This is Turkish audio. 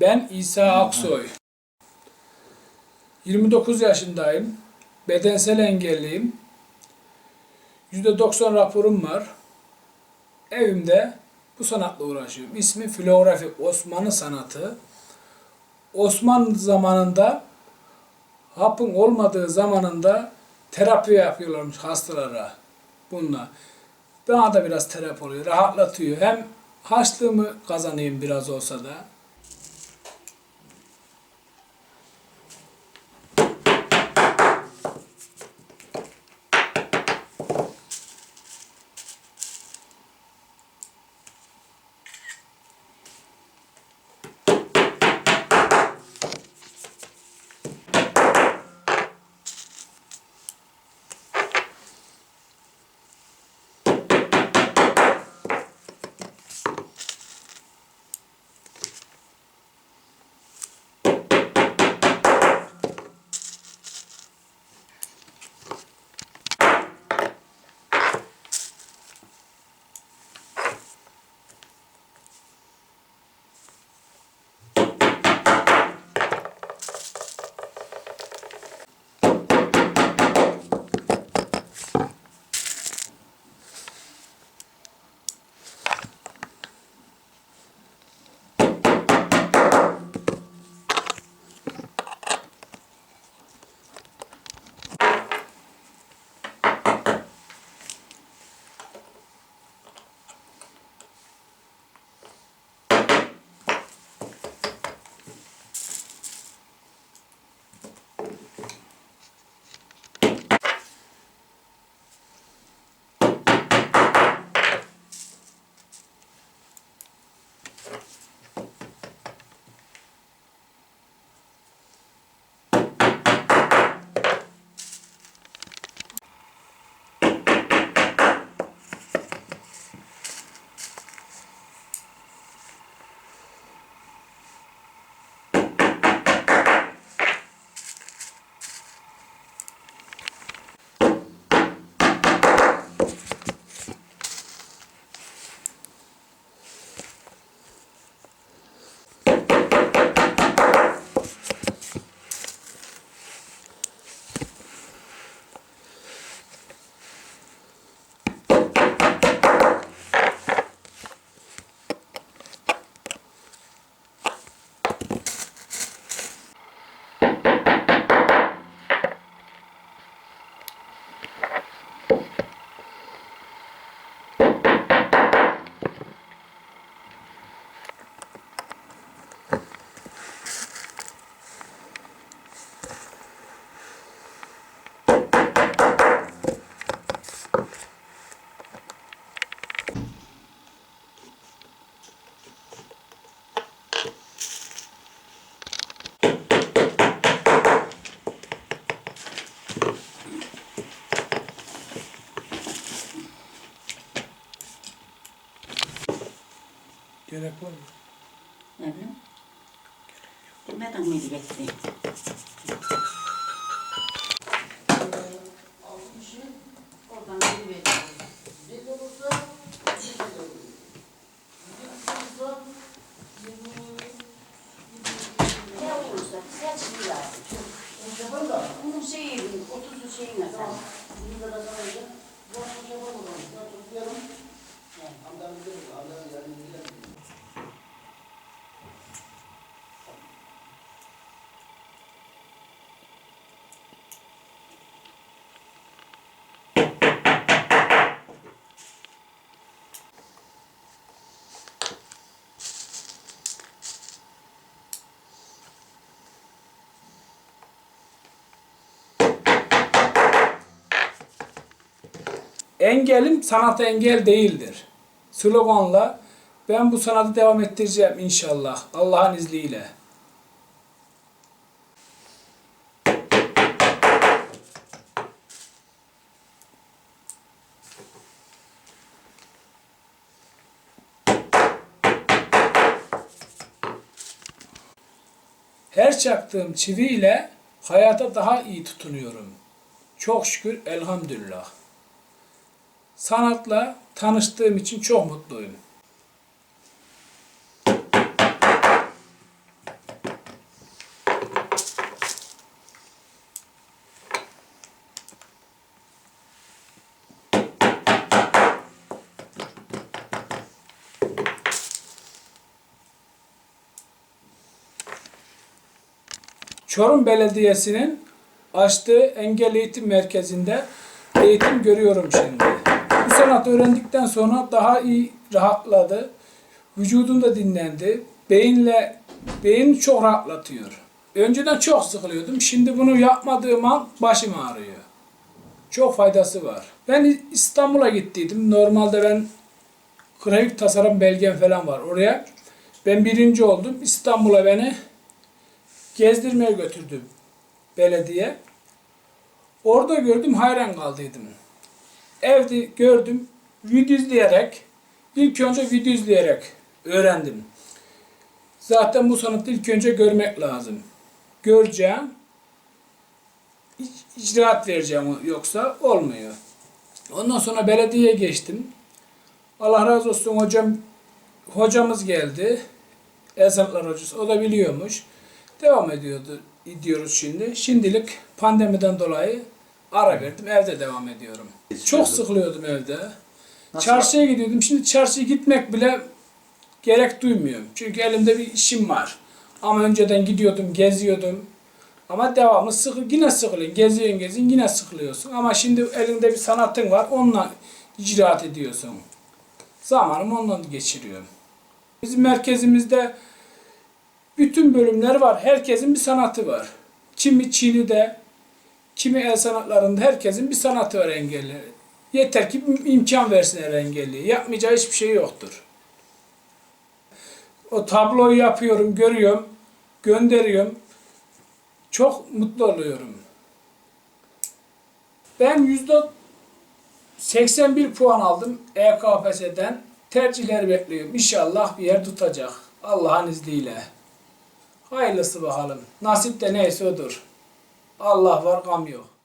Ben İsa Aksoy. 29 yaşındayım. Bedensel engelliyim. %90 raporum var. Evimde bu sanatla uğraşıyorum. İsmi Filografi Osmanlı sanatı. Osmanlı zamanında hapın olmadığı zamanında terapi yapıyorlarmış hastalara bununla. Bana da biraz terapi oluyor, rahatlatıyor. Hem harçlığımı kazanayım biraz olsa da. Gerek var mı? Ne bileyim. Bilmeden miydi bekleyeyim? Oradan geri Engelim sanata engel değildir. Sloganla ben bu sanatı devam ettireceğim inşallah. Allah'ın izniyle. Her çaktığım çiviyle hayata daha iyi tutunuyorum. Çok şükür elhamdülillah. Sanatla tanıştığım için çok mutluyum. Çorum Belediyesi'nin açtığı Engel Eğitim Merkezi'nde eğitim görüyorum şimdi. Bu sanatı öğrendikten sonra daha iyi rahatladı. Vücudum da dinlendi. Beyinle beyin çok rahatlatıyor. Önceden çok sıkılıyordum. Şimdi bunu yapmadığım an başım ağrıyor. Çok faydası var. Ben İstanbul'a gittiydim. Normalde ben grafik tasarım belgem falan var oraya. Ben birinci oldum. İstanbul'a beni gezdirmeye götürdü belediye. Orada gördüm hayran kaldıydım. Evde gördüm video izleyerek ilk önce video izleyerek öğrendim. Zaten bu sanatı ilk önce görmek lazım. Göreceğim. ic- icraat vereceğim yoksa olmuyor. Ondan sonra belediyeye geçtim. Allah razı olsun hocam hocamız geldi. Esnaflar hocası. O da biliyormuş. Devam ediyordu ediyoruz şimdi. Şimdilik pandemiden dolayı ara verdim. Evde devam ediyorum. Çok sıkılıyordum evde. Nasıl? Çarşıya gidiyordum. Şimdi çarşıya gitmek bile gerek duymuyorum. Çünkü elimde bir işim var. Ama önceden gidiyordum, geziyordum. Ama devamlı sıkı, yine sıkılıyorsun. Geziyorsun, geziyorsun, yine sıkılıyorsun. Ama şimdi elinde bir sanatın var, onunla icraat ediyorsun. Zamanımı onunla geçiriyorum. Bizim merkezimizde bütün bölümler var. Herkesin bir sanatı var. Kimi Çin'de, kimi el sanatlarında herkesin bir sanatı var engelli. Yeter ki im- imkan versinler engelli. Yapmayacağı hiçbir şey yoktur. O tabloyu yapıyorum, görüyorum, gönderiyorum. Çok mutlu oluyorum. Ben yüzde 81 puan aldım EKPS'den. Tercihleri bekliyorum. İnşallah bir yer tutacak. Allah'ın izniyle. Hayırlısı bakalım. Nasip de neyse odur. Allah var gam yok.